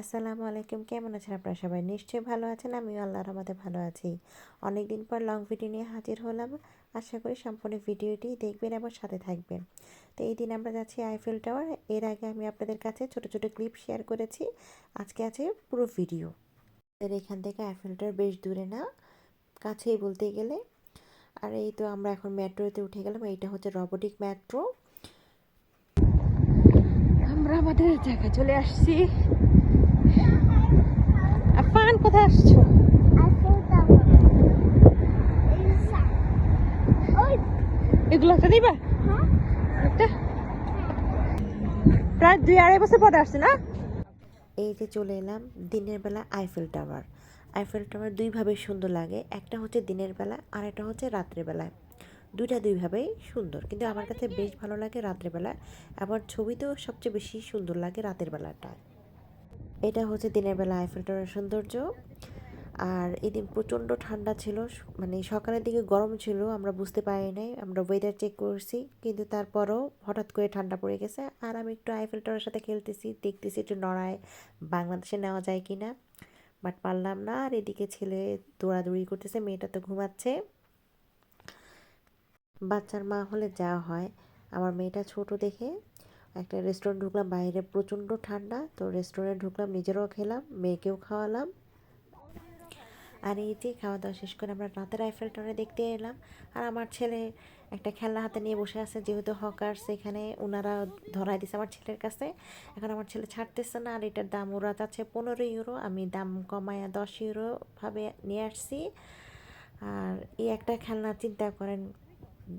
আসসালামু আলাইকুম, কেমন আছেন আপনারা সবাই? নিশ্চয়ই ভালো আছেন, আমিও আল্লাহর রহমতে ভালো আছি। অনেক দিন পর লং ভিডিও নিয়ে হাজির হলাম। আশা করি সম্পূর্ণ ভিডিওটি দেখবেন এবং সাথে থাকবেন। তো এই দিন আমরা যাচ্ছি আইফেল টাওয়ার এর আগে আমি আপনাদের কাছে ছোট ছোট ক্লিপ শেয়ার করেছি। আজকে আছে পুরো ভিডিও এখান থেকে আইফেল টাওয়ার বেশ দূরে না, কাছেই বলতে গেলে। আর এই তো আমরা এখন মেট্রোতে উঠে গেলাম, এইটা হচ্ছে রবোটিক মেট্রো আমরা আমাদের জায়গায় চলে আসছি। আফান কোথায় আসছো? এগুলো একটা একটা? প্রায় দুই আড়াই বছর পরে আসছে না? এই যে চলে এলাম দিনের বেলা আইফেল টাওয়ার আইফেল টাওয়ার দুইভাবে সুন্দর লাগে, একটা হচ্ছে দিনের বেলা আর একটা হচ্ছে রাত্রের বেলায় দুইটা দুইভাবেই সুন্দর, কিন্তু আমার কাছে বেশ ভালো লাগে রাত্রেবেলা আবার ছবিতেও সবচেয়ে বেশি সুন্দর লাগে রাতের বেলাটা। এটা হচ্ছে দিনের বেলা আইফেল টাওয়ারের সৌন্দর্য। আর এদিন প্রচণ্ড ঠান্ডা ছিল মানে সকালের দিকে গরম ছিল, আমরা বুঝতে পারি নাই, আমরা ওয়েদার চেক করছি, কিন্তু তারপরও হঠাৎ করে ঠান্ডা পড়ে গেছে। আর আমি একটু আইফেল টাওয়ারের সাথে খেলতেছি, দেখতেছি একটু নড়ায় বাংলাদেশে নেওয়া যায় কি না বাট পারলাম না। আর এদিকে ছেলে দৌড়াদৌড়ি করতেছে, মেয়েটা তো ঘুমাচ্ছে। বাচ্চার মা হলে যা হয়, আমার মেয়েটা ছোট দেখে একটা রেস্টুরেন্ট ঢুকলাম, বাইরে প্রচণ্ড ঠান্ডা, তো রেস্টুরেন্ট ঢুকলাম, নিজেরাও খেলাম, মেয়েকেও খাওয়ালাম। আর এই যে খাওয়া দাওয়া শেষ করে আমরা রাতের আইফেল টাওয়ারে দেখতে এলাম। আর আমার ছেলে একটা খেলনা হাতে নিয়ে বসে আছে, যেহেতু হকার সেখানে ওনারা ধরাই দিছে আমার ছেলের কাছে। এখন আমার ছেলে ছাড়তেছে না, আর এটার দাম, ওরা চাচ্ছে পনেরো ইউরো আমি দাম কমায়া দশ ইউরো ভাবে নিয়ে আসছি। আর এই একটা খেলনা, চিন্তা করেন,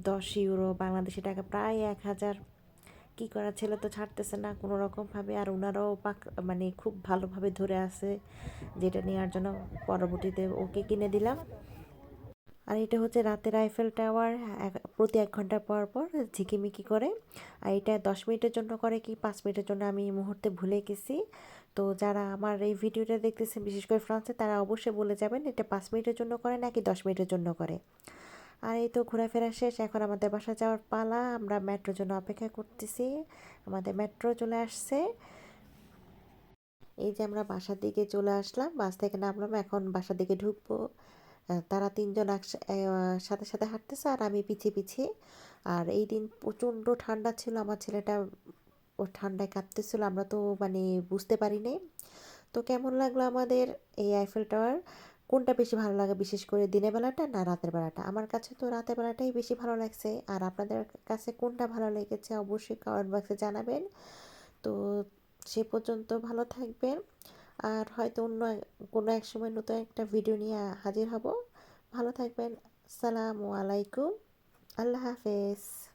দশ ইউরো বাংলাদেশি টাকা, প্রায় এক হাজার কী করা ছেলে তো ছাড়তেছে না, কোনো রকমভাবে। আর ওনারাও পাক মানে খুব ভালোভাবে ধরে আছে যেটা নেওয়ার জন্য পরবর্তীতে ওকে কিনে দিলাম। আর এটা হচ্ছে রাতের আইফেল টাওয়ার প্রতি এক ঘণ্টা পর পর ঝিকিমিকি করে। আর এটা দশ মিনিটের জন্য করে কি পাঁচ মিনিটের জন্য আমি এই মুহূর্তে ভুলে গেছি। তো যারা আমার এই ভিডিওটা দেখতেছেন, বিশেষ করে ফ্রান্সে, তারা অবশ্যই বলে যাবেন এটা পাঁচ মিনিটের জন্য করে নাকি দশ মিনিটের জন্য করে। আর এই তো ঘোরাফেরা শেষ, এখন আমাদের বাসা যাওয়ার পালা। আমরা মেট্রোর জন্য অপেক্ষা করতেছি। আমাদের মেট্রো চলে আসছে। এই যে আমরা বাসার দিকে চলে আসলাম, বাস থেকে নামলাম, এখন বাসার দিকে ঢুকবো। তারা তিনজন সাথে সাথে হাঁটতেছে আর আমি পিছিয়ে পিছিয়ে। আর এই দিন প্রচণ্ড ঠান্ডা ছিল, আমার ছেলেটা ও ঠান্ডায় কাঁপতেছিল, আমরা তো মানে বুঝতে পারিনি তো কেমন লাগল আমাদের এই আইফেল টাওয়ার কোনটা বেশি ভালো লাগে? বিশেষ করে দিনের বেলাটা না রাতের বেলাটা? আমার কাছে তো রাতের বেলাটাই বেশি ভালো লাগছে। আর আপনাদের কাছে কোনটা ভালো লেগেছে অবশ্যই কমেন্ট বক্সে জানাবেন। তো সে পর্যন্ত ভালো থাকবেন। আর হয়তো অন্য কোনো এক সময় নতুন একটা ভিডিও নিয়ে হাজির হব। ভালো থাকবেন। আসসালামু আলাইকুম। আল্লাহ হাফেজ।